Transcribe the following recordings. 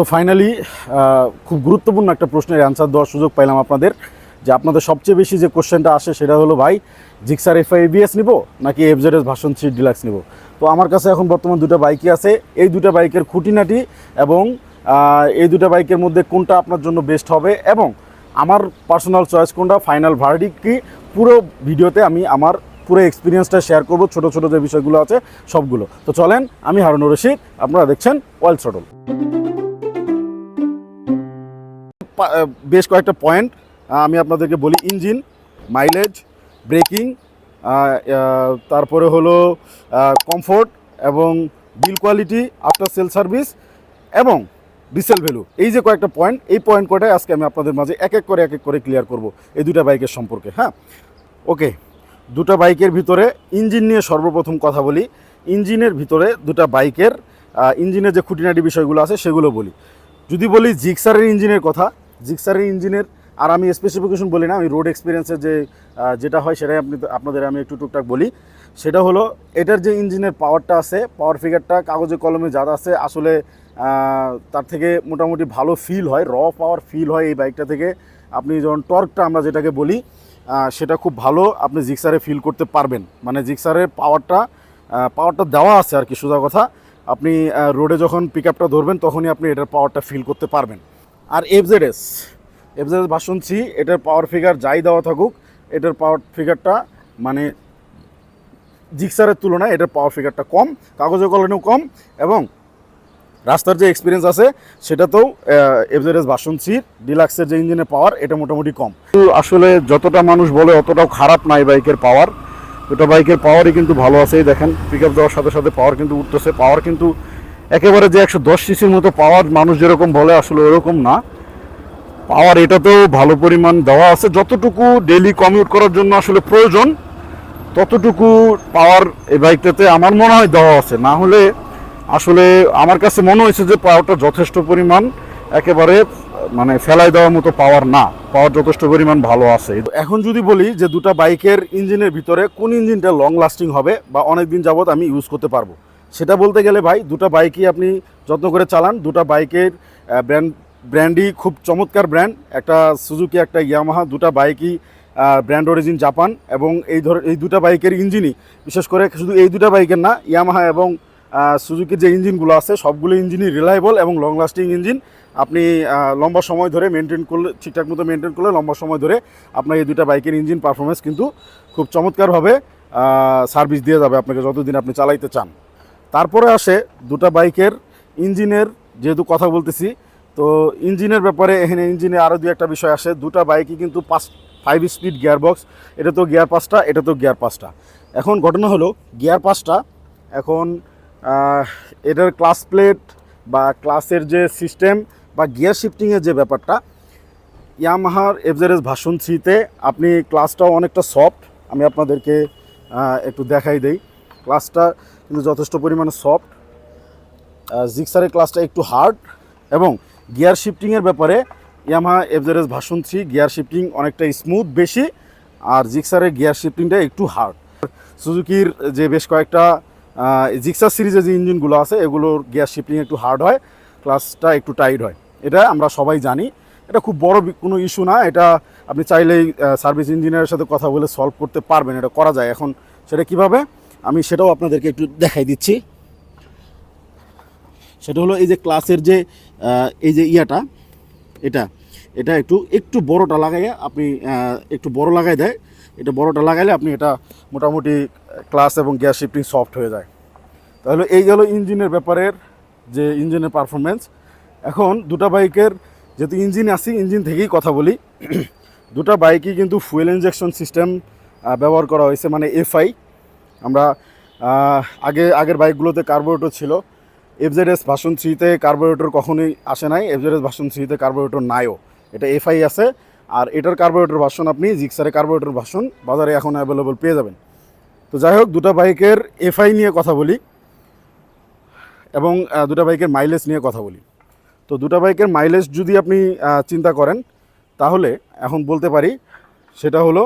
তো ফাইনালি খুব গুরুত্বপূর্ণ একটা প্রশ্নের অ্যান্সার দেওয়ার সুযোগ পাইলাম আপনাদের, যে আপনাদের সবচেয়ে বেশি যে কোশ্চেনটা আসে সেটা হলো, ভাই জিক্সার এফআই এবিএস নিব নাকি এফজেডএস ভার্সন থ্রি ডিলাক্স নিব? তো আমার কাছে এখন বর্তমান দুটো বাইকই আছে। এই দুটো বাইকের খুঁটিনাটি এবং এই দুটো বাইকের মধ্যে কোনটা আপনার জন্য বেস্ট হবে এবং আমার পার্সোনাল চয়েস কোনটা ফাইনাল ভার্ডিক কি, পুরো ভিডিওতে আমি আমার পুরো এক্সপিরিয়েন্সটা শেয়ার করব, ছোট ছোট যে বিষয়গুলো আছে সবগুলো। তো চলেন, আমি হারুনুর রশিদ, আপনারা দেখছেন ওয়াইল্ড শটল বেশ কয়েকটা পয়েন্ট আমি আপনাদেরকে বলি ইঞ্জিন মাইলেজ ব্রেকিং তারপরে হলো কমফোর্ট এবং build quality after sale service এবং রিসেল ভ্যালু এই যে কয়েকটা পয়েন্ট এই পয়েন্ট কয়টাই আজকে আমি আপনাদের মাঝে এক এক করে, এক এক করে ক্লিয়ার করব এই দুটা বাইকের সম্পর্কে হ্যাঁ? ওকে দুটো বাইকের ভিতরে ইঞ্জিন নিয়ে সর্বপ্রথম কথা বলি। ইঞ্জিনের ভিতরে দুটো বাইকের ইঞ্জিনের যে খুঁটিনাটি বিষয়গুলো আছে সেগুলো বলি। যদি বলি জিক্সারের ইঞ্জিনের কথা জিক্সারের ইঞ্জিনের, আর আমি স্পেসিফিকেশন বলি না, আমি রোড এক্সপিরিয়েন্সের যে যেটা হয় সেটাই আপনি আপনাদের আমি একটু টুকটাক বলি। সেটা হলো, এটার যে ইঞ্জিনের পাওয়ারটা আছে পাওয়ার ফিগারটা কাগজে কলমে যা আছে, আসলে তার থেকে মোটামুটি ভালো ফিল হয় র পাওয়ার ফিল হয় এই বাইকটা থেকে। আপনি যখন টর্কটা আমরা যেটাকে বলি সেটা খুব ভালো আপনি জিক্সারে ফিল করতে পারবেন। মানে জিক্সারের পাওয়ারটা পাওয়ারটা দেওয়া আছে আর কি সোজা কথা। আপনি রোডে যখন পিক আপটা ধরবেন, তখনই আপনি এটার পাওয়ারটা ফিল করতে পারবেন। আর এফজেডএস এফজেডএস ভার্সন সি এটার পাওয়ার ফিগার যাই দেওয়া থাকুক, এটার পাওয়ার ফিগারটা মানে জিক্সারের তুলনায় এটার পাওয়ার ফিগারটা কম কাগজে কলমেও কম এবং রাস্তার যে এক্সপিরিয়েন্স আছে, সেটাতেও এফজেডএস ভার্সন সির ডিলাক্সের যে ইঞ্জিনের পাওয়ার এটা মোটামুটি কম। আসলে যতটা মানুষ বলে অতটাও খারাপ নাই বাইকের পাওয়ার দুটো বাইকের পাওয়ারই কিন্তু ভালো আছে দেখেন পিক আপ দেওয়ার সাথে সাথে পাওয়ার কিন্তু উঠতেছে পাওয়ার কিন্তু একেবারে যে একশো দশ সিসির মতো পাওয়ার মানুষ যেরকম বলে, আসলে ওরকম না। পাওয়ার এটাতেও ভালো পরিমাণ দেওয়া আছে। যতটুকু ডেলি কমিউট করার জন্য আসলে প্রয়োজন, ততটুকু পাওয়ার এই বাইকটাতে আমার মনে হয় দেওয়া আছে। না হলে আসলে আমার কাছে মনে হয়েছে যে পাওয়ারটা যথেষ্ট পরিমাণ, একেবারে মানে ফেলাই দেওয়ার মতো পাওয়ার না। পাওয়ার যথেষ্ট পরিমাণ ভালো আছে। এখন যদি বলি যে দুটো বাইকের ইঞ্জিনের ভিতরে কোন ইঞ্জিনটা লং লাস্টিং হবে বা অনেক দিন যাবত আমি ইউজ করতে পারব। সেটা বলতে গেলে ভাই, দুটো বাইকই আপনি যত্ন করে চালান। দুটো বাইকের ব্র্যান্ড ব্র্যান্ডই খুব চমৎকার ব্র্যান্ড একটা সুজুকি একটা ইয়ামাহা দুটো বাইকই ব্র্যান্ড অরিজিন জাপান এবং এই ধর, এই দুটো বাইকের ইঞ্জিনই বিশেষ করে শুধু এই দুটো বাইকের না ইয়ামাহা এবং সুজুকির যে ইঞ্জিনগুলো আছে, সবগুলো ইঞ্জিনই রিলায়েবল এবং লং লাস্টিং ইঞ্জিন আপনি লম্বা সময় ধরে মেনটেন করলে, ঠিকঠাক মতো মেনটেন করলে লম্বা সময় ধরে আপনার এই দুটো বাইকের ইঞ্জিন পারফরমেন্স কিন্তু খুব চমৎকারভাবে সার্ভিস দিয়ে যাবে আপনাকে যতদিন আপনি চালাইতে চান। তারপরে আসে দুটো বাইকের ইঞ্জিনের যেহেতু কথা বলতেছি, তো ইঞ্জিনের ব্যাপারে এখানে ইঞ্জিনে আরও দু একটা বিষয় আসে। দুটো বাইকই কিন্তু পাঁচ ফাইভ স্পিড গিয়ার বক্স এটা তো গিয়ার পাঁচটা, এটা তো গিয়ার পাঁচটা। এখন ঘটনা হলো গিয়ার পাঁচটা এখন এটার ক্লাস প্লেট বা ক্লাসের যে সিস্টেম বা গিয়ার শিফটিংয়ের যে ব্যাপারটা ইয়ামাহার এফজেরেস ভাষণ থ্রিতে আপনি ক্লাসটাও অনেকটা সফট আমি আপনাদেরকে একটু দেখাই দেই। ক্লাসটা কিন্তু যথেষ্ট পরিমাণে সফট জিক্সারের ক্লাসটা একটু হার্ড এবং গিয়ার শিফটিংয়ের ব্যাপারে Yamaha FZS version three gear shifting অনেকটা স্মুথ বেশি, আর জিক্সারের গিয়ার শিফটিংটা একটু হার্ড সুজুকির যে বেশ কয়েকটা জিক্সার সিরিজের যে ইঞ্জিনগুলো আছে, এগুলোর গিয়ার শিফটিং একটু হার্ড হয় ক্লাসটা একটু টাইট হয়। এটা আমরা সবাই জানি। এটা খুব বড় কোনো ইস্যু না। এটা আপনি চাইলেই সার্ভিস ইঞ্জিনিয়ারের সাথে কথা বলে সলভ করতে পারবেন। এটা করা যায়। এখন সেটা কীভাবে? আমি সেটাও আপনাদেরকে একটু দেখাই দিচ্ছি। সেটা হলো এই যে ক্লাসের যে এই যে ইয়াটা, এটা এটা একটু একটু বড়টা লাগাইয়া আপনি একটু বড় লাগাই দেয়। এটা বড়টা লাগাইলে আপনি এটা মোটামুটি ক্লাস এবং গ্যাস শিফটিং সফট হয়ে যায়। তাহলে এই গেল ইঞ্জিনের ব্যাপারের যে ইঞ্জিনের পারফরমেন্স এখন দুটা বাইকের যেহেতু ইঞ্জিন আসি ইঞ্জিন থেকেই কথা বলি। দুটা বাইকই কিন্তু ফুয়েল ইঞ্জেকশন সিস্টেম ব্যবহার করা হয়েছে মানে এফআই। আমরা আগে, আগের বাইকগুলোতে কার্বোরেটর ছিল। এফজেডএস ভাষণ থ্রিতে কার্বোরেটর কখনোই আসে নাই। এফজেডএস ভাষণ থ্রিতে কার্বোরেটর নাইও। এটা এফআই আছে। আর এটার কার্বোরেটর ভাষণ আপনি জিক্সারে কার্বোরেটর ভাষণ বাজারে এখন অ্যাভেলেবল পেয়ে যাবেন। তো যাই হোক, দুটা বাইকের এফআই নিয়ে কথা বলি এবং দুটা বাইকের মাইলেজ নিয়ে কথা বলি। তো দুটা বাইকের মাইলেজ যদি আপনি চিন্তা করেন, তাহলে এখন বলতে পারি, সেটা হলো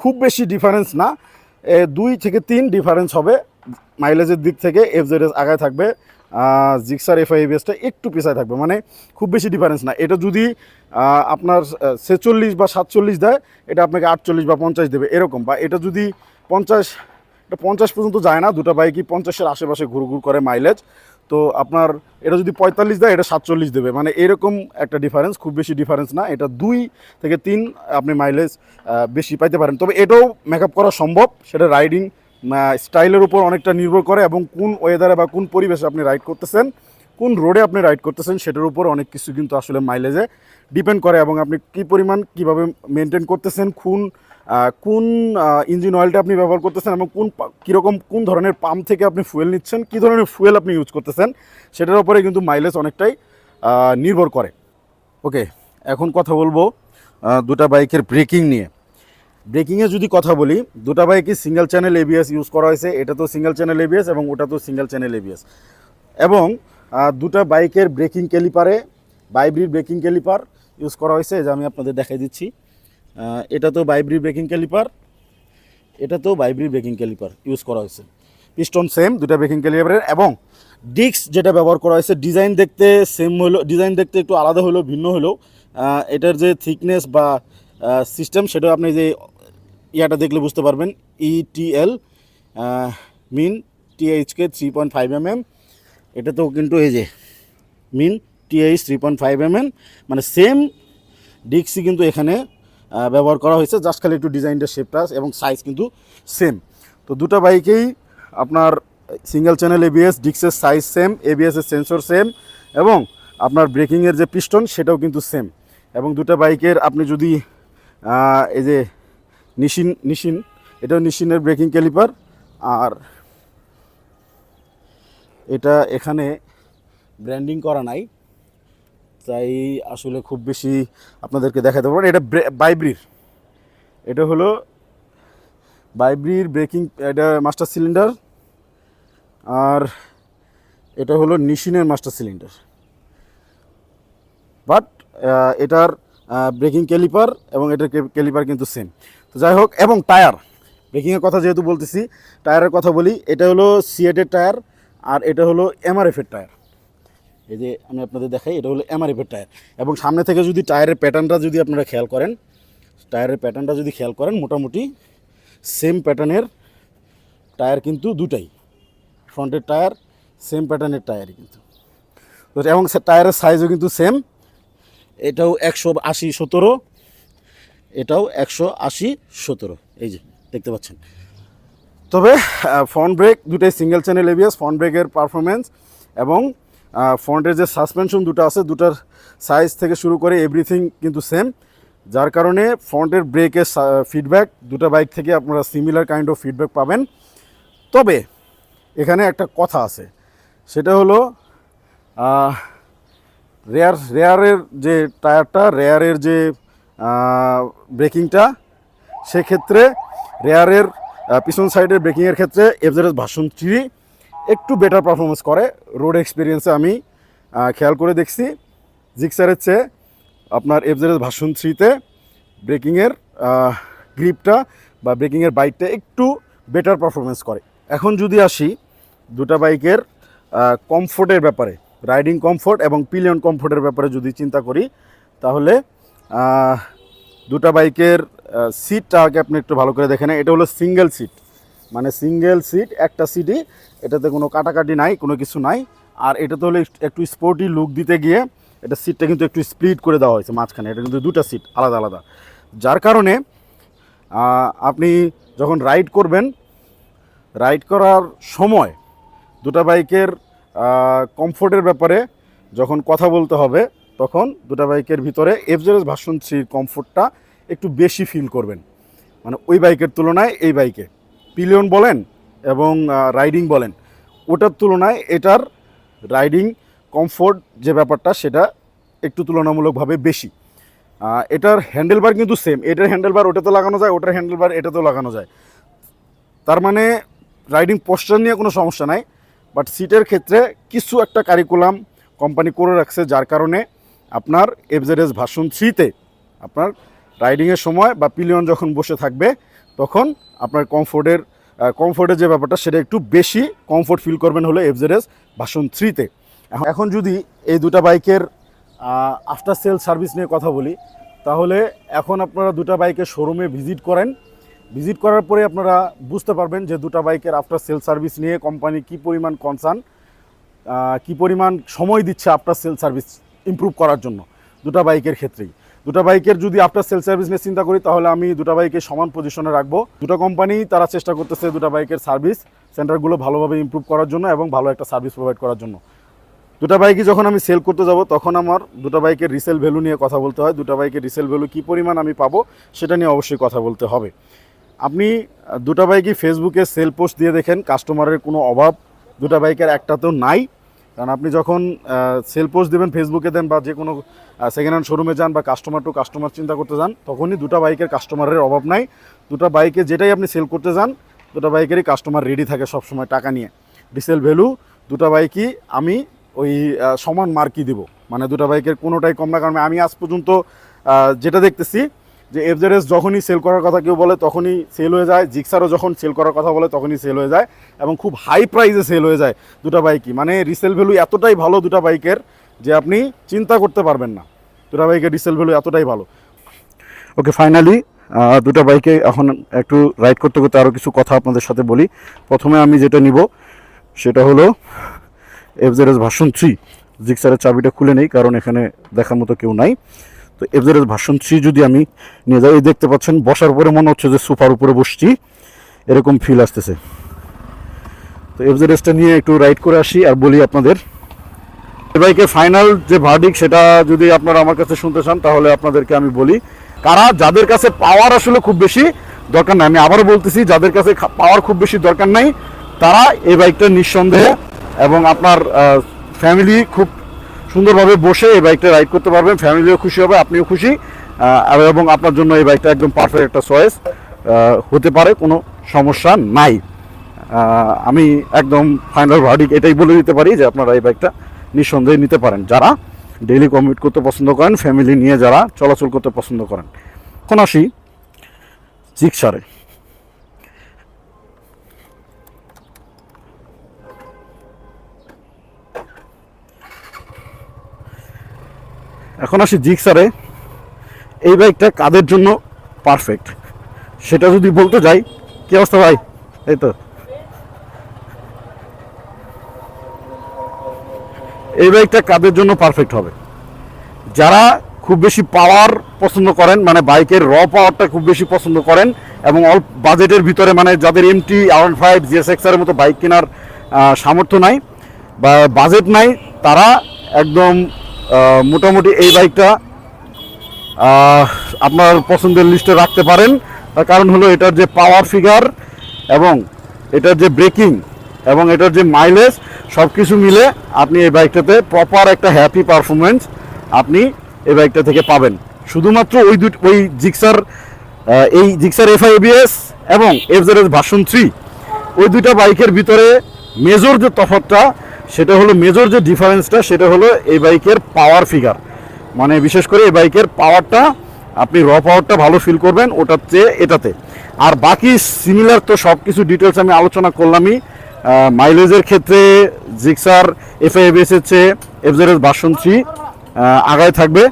খুব বেশি ডিফারেন্স না। দুই থেকে তিন ডিফারেন্স হবে। মাইলেজের দিক থেকে এফজেডএস আগায় থাকবে জিক্সার এফআই এবিএসটা একটু পিছায় থাকবে। মানে খুব বেশি ডিফারেন্স না। এটা যদি আপনার ছেচল্লিশ বা সাতচল্লিশ দেয়, এটা আপনাকে আটচল্লিশ বা পঞ্চাশ দেবে, এরকম। বা এটা যদি পঞ্চাশ, এটা পঞ্চাশ পর্যন্ত যায় না, দুটা বাইকই পঞ্চাশের আশেপাশে ঘুরঘুর ঘুর করে মাইলেজ তো আপনার এটা যদি পঁয়তাল্লিশ দেয় এটা সাতচল্লিশ দেবে। মানে এরকম একটা ডিফারেন্স খুব বেশি ডিফারেন্স না। এটা দুই থেকে তিন আপনি মাইলেজ বেশি পাইতে পারেন। তবে এটাও মেকআপ করা সম্ভব। সেটা রাইডিং স্টাইলের উপর অনেকটা নির্ভর করে এবং কোন ওয়েদারে বা কোন পরিবেশে আপনি রাইড করতেছেন কোন রোডে আপনি রাইড করতেছেন সেটার উপর অনেক কিছু কিন্তু আসলে মাইলেজে ডিপেন্ড করে এবং আপনি কী পরিমাণ কীভাবে মেনটেন করতেছেন আহ, কোন ইঞ্জিন অয়েলটা আপনি ব্যবহার করতেছেন এবং কোন কীরকম, কোন ধরনের পাম্প থেকে আপনি ফুয়েল নিচ্ছেন, কী ধরনের ফুয়েল আপনি ইউজ করতেছেন, সেটার উপরে কিন্তু মাইলেজ অনেকটাই নির্ভর করে। ওকে এখন কথা বলব দুটা বাইকের ব্রেকিং নিয়ে। ব্রেকিংয়ে যদি কথা বলি, দুটা বাইকই সিঙ্গেল চ্যানেল এবিএস ইউজ করা হয়েছে। এটা তো সিঙ্গেল চ্যানেল এবিএস এবং ওটা তো সিঙ্গেল চ্যানেল এবিএস এবং দুটা বাইকের ব্রেকিং ক্যালিপারে বাইব্রির ব্রেকিং ক্যালিপার ইউজ করা হয়েছে। যে আমি আপনাদের দেখাই দিচ্ছি। এটা তো বাইব্রি ব্রেকিং ক্যালিপার এটা তো বাইব্রি ব্রেকিং ক্যালিপার ইউজ করা হয়েছে। পিস্টন সেম দুটা ব্রেকিং ক্যালিপারের এবং ডিস্ক যেটা ব্যবহার করা হয়েছে ডিজাইন দেখতে সেম হলো ডিজাইন দেখতে একটু আলাদা হলেও ভিন্ন আহ, এটার যে থিকনেস বা সিস্টেম সেটা আপনি যে ইয়াটা দেখলে বুঝতে পারবেন E ETL min THK three point five m m এটা তো কিন্তু এই যে min TH three point five m m মানে সেম ডিক্সি কিন্তু এখানে ব্যবহার করা হয়েছে। জাস্ট খালি একটু ডিজাইনটা শেপটা এবং সাইজ কিন্তু সেম তো দুটো বাইকেই আপনার সিঙ্গেল চ্যানেল এবিএস ডিক্সের সাইজ সেম এবিএসের সেন্সর সেম এবং আপনার ব্রেকিংয়ের যে পিস্টন সেটাও কিন্তু সেম এবং দুটো বাইকের আপনি যদি এই যে নিশিন নিশিন এটাও নিশিনের ব্রেকিং ক্যালিপার আর এটা এখানে ব্র্যান্ডিং করা নাই। তাই আসলে খুব বেশি আপনাদেরকে দেখাতে পারব এটা ব্রে- বাইব্রির। এটা হলো বাইব্রির ব্রেকিং এটা মাস্টার সিলিন্ডার। আর এটা হলো নিশিনের মাস্টার সিলিন্ডার। বাট এটার ব্রেকিং ক্যালিপার এবং এটার ক্যালিপার কিন্তু সেম। তো যাই হোক, এবং টায়ার। ব্রেকিংয়ের কথা যেহেতু বলতেছি, টায়ারের কথা বলি, এটা হলো সিএটের টায়ার আর এটা হলো এমআরএফের টায়ার। এই যে আমি আপনাদের দেখাই, এটা হলো এমআরএফের টায়ার এবং সামনে থেকে যদি টায়ারের প্যাটার্নটা যদি আপনারা খেয়াল করেন টায়ারের প্যাটার্নটা যদি খেয়াল করেন, মোটামুটি সেম প্যাটার্নের টায়ার কিন্তু দুটাই। ফ্রন্টের টায়ার সেম প্যাটার্নের টায়ারই কিন্তু। তো এবং টায়ারের সাইজও কিন্তু সেম এটাও একশো আশি সতেরো, এটাও একশো আশি সতেরো। এই যে, দেখতে পাচ্ছেন। তবে ফ্রন্ট ব্রেক দুটাই সিঙ্গেল চ্যানেল এবিএস ফ্রন্ট ব্রেকের পারফরমেন্স এবং ফ্রন্টের যে সাসপেনশন দুটো আছে, দুটার সাইজ থেকে শুরু করে এভরিথিং কিন্তু সেম যার কারণে ফ্রন্টের ব্রেকের ফিডব্যাক দুটো বাইক থেকে আপনারা সিমিলার কাইন্ড অফ ফিডব্যাক পাবেন। তবে এখানে একটা কথা আছে, সেটা হলো রেয়ার রেয়ারের যে টায়ারটা রেয়ারের যে ব্রেকিংটা সেক্ষেত্রে রেয়ারের পিছন সাইডের ব্রেকিংয়ের ক্ষেত্রে এফজেডএস ভার্সন থ্রি একটু বেটার পারফরমেন্স করে। রোড এক্সপিরিয়েন্সে আমি খেয়াল করে দেখছি। জিক্সারের চেয়ে আপনার এফজেডএস ভাষণ থ্রিতে ব্রেকিংয়ের গ্রিপটা বা ব্রেকিংয়ের বাইকটা একটু বেটার পারফরমেন্স করে। এখন যদি আসি, দুটা বাইকের কমফোর্টের ব্যাপারে রাইডিং কমফোর্ট এবং পিলিয়ন কমফোর্টের ব্যাপারে যদি চিন্তা করি, তাহলে দুটা বাইকের সিটটা আগে আপনি একটু ভালো করে দেখে নেন। এটা হলো সিঙ্গেল সিট মানে সিঙ্গেল সিট একটা সিটই এটাতে কোনো কাটাকাটি নাই, কোনো কিছু নাই। আর এটাতে হলো একটু- স্পোর্টি লুক দিতে গিয়ে এটা সিটটা কিন্তু একটু স্প্লিট করে দেওয়া হয়েছে মাঝখানে। এটা কিন্তু দুটা সিট আলাদা আলাদা। যার কারণে আপনি যখন রাইড করবেন রাইড করার সময় দুটা বাইকের কমফোর্টের ব্যাপারে যখন কথা বলতে হবে, তখন দুটা বাইকের ভিতরে এফজেরেস ভার্সন থ্রির কমফোর্টটা একটু বেশি ফিল করবেন। মানে ওই বাইকের তুলনায় এই বাইকে পিলিয়ন বলেন এবং রাইডিং বলেন, ওটার তুলনায় এটার রাইডিং কমফোর্ট যে ব্যাপারটা সেটা একটু তুলনামূলকভাবে বেশি। এটার হ্যান্ডেলবার কিন্তু সেম এটার হ্যান্ডেলবার ওটাতে লাগানো যায়, ওটার হ্যান্ডেলবার এটাতেও লাগানো যায়। তার মানে রাইডিং পোস্টার নিয়ে কোনো সমস্যা নাই বাট সিটের ক্ষেত্রে কিছু একটা কারিকুলাম কোম্পানি করে রাখছে, যার কারণে আপনার এফজেডএস ভাষণ থ্রিতে আপনার রাইডিংয়ের সময় বা পিলিয়ন যখন বসে থাকবে, তখন আপনার কমফোর্টের কমফোর্টের যে ব্যাপারটা, সেটা একটু বেশি কমফোর্ট ফিল করবেন হলো এফজেডএস ভার্সন থ্রিতে এখন যদি এই দুটা বাইকের আফটার সেল সার্ভিস নিয়ে কথা বলি, তাহলে এখন আপনারা দুটা বাইকের শোরুমে ভিজিট করেন। ভিজিট করার পরে আপনারা বুঝতে পারবেন যে দুটা বাইকের আফটার সেল সার্ভিস নিয়ে কোম্পানি কী পরিমাণ কনসার্ন কী পরিমাণ সময় দিচ্ছে আফটার সেল সার্ভিস ইমপ্রুভ করার জন্য দুটা বাইকের ক্ষেত্রেই। দুটা বাইকের যদি আফটার সেল সার্ভিস নিয়ে চিন্তা করি, তাহলে আমি দুটা বাইকে সমান পজিশনে রাখব। দুটো কোম্পানি তারা চেষ্টা করতেছে দুটা বাইকের সার্ভিস সেন্টারগুলো ভালোভাবে ইমপ্রুভ করার জন্য এবং ভালো একটা সার্ভিস প্রোভাইড করার জন্য। দুটা বাইকই যখন আমি সেল করতে যাব, তখন আমার দুটো বাইকের রিসেল ভ্যালু নিয়ে কথা বলতে হয়। দুটো বাইকের রিসেল ভ্যালু কী পরিমাণ আমি পাবো, সেটা নিয়ে অবশ্যই কথা বলতে হবে। আপনি দুটো বাইকই ফেসবুকে সেল পোস্ট দিয়ে দেখেন কাস্টমারের কোনো অভাব, দুটো বাইকের একটাতেও নাই। কারণ আপনি যখন সেল পোস্ট দেবেন ফেসবুকে দেন বা যে কোনো সেকেন্ড হ্যান্ড শোরুমে যান বা কাস্টমার টু কাস্টমার চিন্তা করতে যান, তখনই দুটো বাইকের কাস্টমারের অভাব নাই। দুটো বাইকে যেটাই আপনি সেল করতে যান, দুটো বাইকেরই কাস্টমার রেডি থাকে সবসময় টাকা নিয়ে। ডিসেল ভ্যালু দুটো বাইকই আমি ওই সমান মার্কই দিব। মানে দুটো বাইকের কোনোটাই কম না, কারণ আমি আজ পর্যন্ত যেটা দেখতেছি যে এফজেডএস যখনই সেল করার কথা কেউ বলে, তখনই সেল হয়ে যায়। জিক্সারও যখন সেল করার কথা বলে, তখনই সেল হয়ে যায়। এবং খুব হাই প্রাইসে সেল হয়ে যায় দুটো বাইকই মানে রিসেল ভ্যালু এতটাই ভালো দুটো বাইকের যে আপনি চিন্তা করতে পারবেন না। দুটো বাইকের রিসেল ভ্যালু এতটাই ভালো। ওকে ফাইনালি দুটো বাইকে এখন একটু রাইড করতে করতে আরও কিছু কথা আপনাদের সাথে বলি। প্রথমে আমি যেটা নিব, সেটা হলো এফজেডএস ভার্সন থ্রি জিক্সারের চাবিটা খুলে নেই, কারণ এখানে দেখার মতো কেউ নাই। তো এফজেডএস ভার্সন থ্রি যদি আমি নিয়ে যাই, এই দেখতে পাচ্ছেন, বসার পরে মনে হচ্ছে যে সোফার উপরে বসছি, এরকম ফিল আসতেছে। তো এফজেডএসটা নিয়ে একটু রাইড করে আসি আর বলি আপনাদের। বাইকের ফাইনাল যে ভার্ডিক সেটা যদি আপনারা আমার কাছে শুনতে চান, তাহলে আপনাদেরকে আমি বলি। কারা? যাদের কাছে পাওয়ার আসলে খুব বেশি দরকার নাই। আমি আবারও বলতেছি, যাদের কাছে পাওয়ার খুব বেশি দরকার নাই, তারা এই বাইকটা নিঃসন্দেহে এবং আপনার ফ্যামিলি খুব সুন্দরভাবে বসে এই বাইকটা রাইড করতে পারবেন, ফ্যামিলিও খুশি হবে, আপনিও খুশি। এবং আপনার জন্য এই বাইকটা একদম পারফেক্ট একটা চয়েস হতে পারে, কোনো সমস্যা নাই। আমি একদম ফাইনাল ভার্ডিক এটাই বলে দিতে পারি যে আপনারা এই বাইকটা নিঃসন্দেহে নিতে পারেন। যারা ডেইলি কমিট করতে পছন্দ করেন ফ্যামিলি নিয়ে যারা চলাচল করতে পছন্দ করেন এখন আসি, জিক্সারে। এখন আসি জিক্সারে। এই বাইকটা কাদের জন্য পারফেক্ট সেটা যদি বলতে যাই, কি অবস্থা ভাই? এই তো। এই বাইকটা কাদের জন্য পারফেক্ট হবে? যারা খুব বেশি পাওয়ার পছন্দ করেন মানে বাইকের র পাওয়ারটা খুব বেশি পছন্দ করেন, এবং অল্প বাজেটের ভিতরে মানে যাদের এমটি আর ফাইভ জিএসএক্স এর মতো বাইক কেনার সামর্থ্য নাই, বা বাজেট নাই, তারা একদম মোটামুটি এই বাইকটা আপনার পছন্দের লিস্টে রাখতে পারেন। তার কারণ হলো এটার যে পাওয়ার ফিগার এবং এটার যে ব্রেকিং এবং এটার যে মাইলেজ সব কিছু মিলে আপনি এই বাইকটাতে প্রপার একটা হ্যাপি পারফরমেন্স আপনি এই বাইকটা থেকে পাবেন। শুধুমাত্র ওই দুই ওই জিক্সার এই জিক্সার এফআই এবিএস এবং এফজেডএস ভার্সন থ্রি ওই দুইটা বাইকের ভিতরে মেজর যে তফাৎটা সেটা হলো মেজর যে ডিফারেন্সটা সেটা হলো এই বাইকের পাওয়ার ফিগার মানে বিশেষ করে এই বাইকের পাওয়ারটা আপনি র পাওয়ারটা ভালো ফিল করবেন ওটার চেয়ে এটাতে। আর বাকি সিমিলার তো সব কিছু ডিটেলস আমি আলোচনা করলামই। মাইলেজের ক্ষেত্রে জিক্সার এফআইএবিএস এর চেয়ে এফজেডএস ভার্সন থ্রি আগায় থাকবে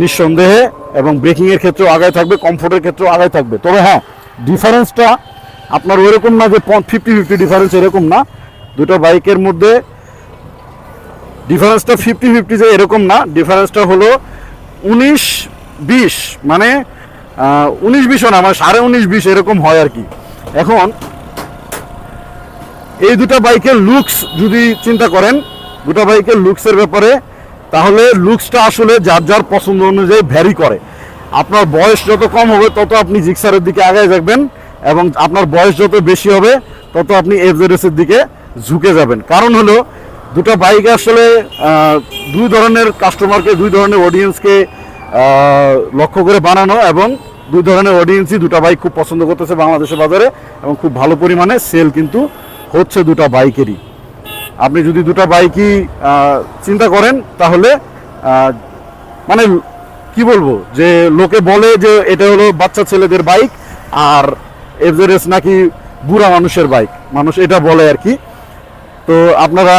নিঃসন্দেহে এবং ব্রেকিংয়ের ক্ষেত্রেও আগায় থাকবে কমফোর্টের ক্ষেত্রেও আগায় থাকবে। তবে হ্যাঁ ডিফারেন্সটা আপনার ওরকম না যে ফিফটি ফিফটি ডিফারেন্স এরকম না। দুটো বাইকের মধ্যে ডিফারেন্সটা ফিফটি ফিফটি যে এরকম না ডিফারেন্সটা হলো উনিশ বিশ মানে উনিশ বিশও না মানে সাড়ে উনিশ বিশ এরকম হয় আর কি। এখন এই দুটো বাইকের লুকস যদি চিন্তা করেন, দুটো বাইকের লুকসের ব্যাপারে, তাহলে লুকসটা আসলে যার যার পছন্দ অনুযায়ী ভ্যারি করে। আপনার বয়স যত কম হবে, তত আপনি জিক্সারের দিকে আগায় যাবেন এবং আপনার বয়স যত বেশি হবে, তত আপনি এফজেডএস এর দিকে ঝুঁকে যাবেন। কারণ হলো, দুটো বাইক আসলে দুই ধরনের কাস্টমারকে দুই ধরনের অডিয়েন্সকে লক্ষ্য করে বানানো এবং দুই ধরনের অডিয়েন্সই দুটো বাইক খুব পছন্দ করতেছে বাংলাদেশের বাজারে এবং খুব ভালো পরিমাণে সেল কিন্তু হচ্ছে দুটো বাইকেরই আপনি যদি দুটো বাইকই চিন্তা করেন, তাহলে মানে কি বলব, যে লোকে বলে যে এটা হলো বাচ্চা ছেলেদের বাইক আর এফজেডএস নাকি বুড়া মানুষের বাইক মানুষ এটা বলে আর কি। তো আপনারা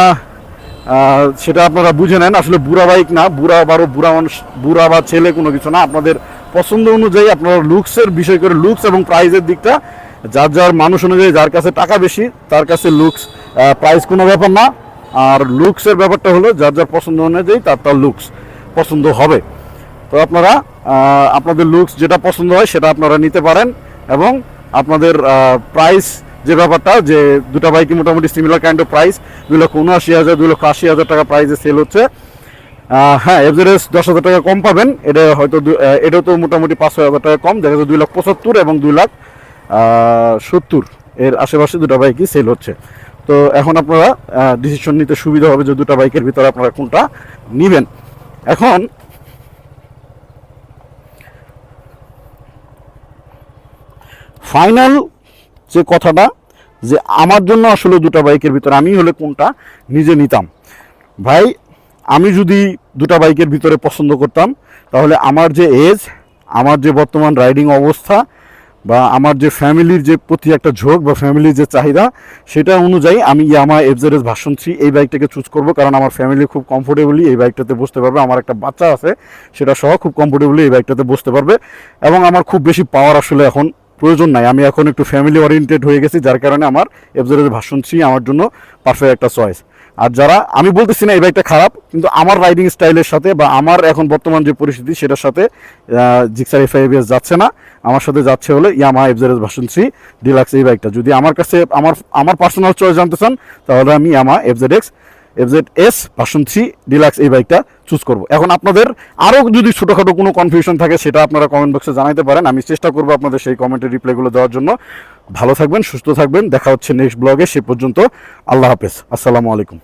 সেটা আপনারা বুঝে নেন। আসলে বুড়া বাইক না, বুড়া বারো বুড়া মানুষ, বুড়া বা ছেলে কোনো কিছু না। আপনাদের পছন্দ অনুযায়ী আপনারা লুকসের বিষয় করে লুকস এবং প্রাইজের দিকটা, যার যার মানুষ অনুযায়ী, যার কাছে টাকা বেশি, তার কাছে লুকস প্রাইস কোনো ব্যাপার না। আর লুকসের ব্যাপারটা হলো, যার যার পছন্দ অনুযায়ী, তার তার লুকস পছন্দ হবে। তো আপনারা আপনাদের লুকস যেটা পছন্দ হয়, সেটা আপনারা নিতে পারেন এবং আপনাদের প্রাইস যে ব্যাপারটা যে দুটা বাইকই মোটামুটি সিমিলার কাইন্ড অফ প্রাইস দুই লক্ষ উনআশি হাজার দুই লক্ষ আশি হাজার টাকা প্রাইসে সেল হচ্ছে। হ্যাঁ এভারেজ দশ হাজার টাকা কম পাবেন। এটা হয়তো দু- আহ, এটা তো মোটামুটি পাঁচ ছয় হাজার টাকা কম দেখা যাচ্ছে দুই লাখ পঁচাত্তর এবং দুই লাখ সত্তর এর আশেপাশে দুটো বাইকই সেল হচ্ছে। তো এখন আপনারা ডিসিশন নিতে সুবিধা হবে যে দুটো বাইকের ভিতরে আপনারা কোনটা নেবেন। এখন ফাইনাল যে কথাটা, যে আমার জন্য আসলে দুটো বাইকের ভিতরে আমি হলে কোনটা, নিজে নিতাম। ভাই, আমি যদি দুটো বাইকের ভিতরে পছন্দ করতাম, তাহলে আমার যে এজ আমার যে বর্তমান রাইডিং অবস্থা, বা আমার যে ফ্যামিলির যে প্রতি একটা ঝোঁক, বা ফ্যামিলির যে চাহিদা, সেটা অনুযায়ী আমি ইয়ামা এফজেডএস ভাষণ থ্রি এই বাইকটাকে চুজ করব, কারণ আমার ফ্যামিলি খুব কমফোর্টেবলি এই বাইকটাতে বসতে পারবে। আমার একটা বাচ্চা আছে, সেটা সহ খুব কমফোর্টেবলি এই বাইকটাতে বসতে পারবে। এবং আমার খুব বেশি পাওয়ার আসলে এখন প্রয়োজন নাই। আমি এখন একটু ফ্যামিলি ওরিয়েন্টেড হয়ে গেছি, যার কারণে আমার এফজেডএস ভার্সন থ্রি আমার জন্য পারফেক্ট একটা চয়েস আর যারা, আমি বলতেছি না এই বাইকটা খারাপ, কিন্তু আমার রাইডিং স্টাইলের সাথে বা আমার এখন বর্তমান যে পরিস্থিতি, সেটার সাথে জিক্সার এফ আইবিএস যাচ্ছে না। আমার সাথে যাচ্ছে হলে Yamaha FZS version three deluxe এই বাইকটা যদি আমার কাছে, আমার আমার পার্সোনাল চয়েস জানতে চান, তাহলে আমি Yamaha FZ X FZ S version three deluxe এই বাইকটা চুজ করব। এখন আপনাদের আরও যদি ছোটোখাটো কোনো কনফিউশন থাকে, সেটা আপনারা কমেন্ট বক্সে জানাতে পারেন। আমি চেষ্টা করব আপনাদের সেই কমেন্টের রিপ্লাইগুলো দেওয়ার জন্য। ভালো থাকবেন, সুস্থ থাকবেন। দেখা হচ্ছে নেক্সট ব্লগে সে পর্যন্ত আল্লাহ হাফেজ। আসসালামু আলাইকুম।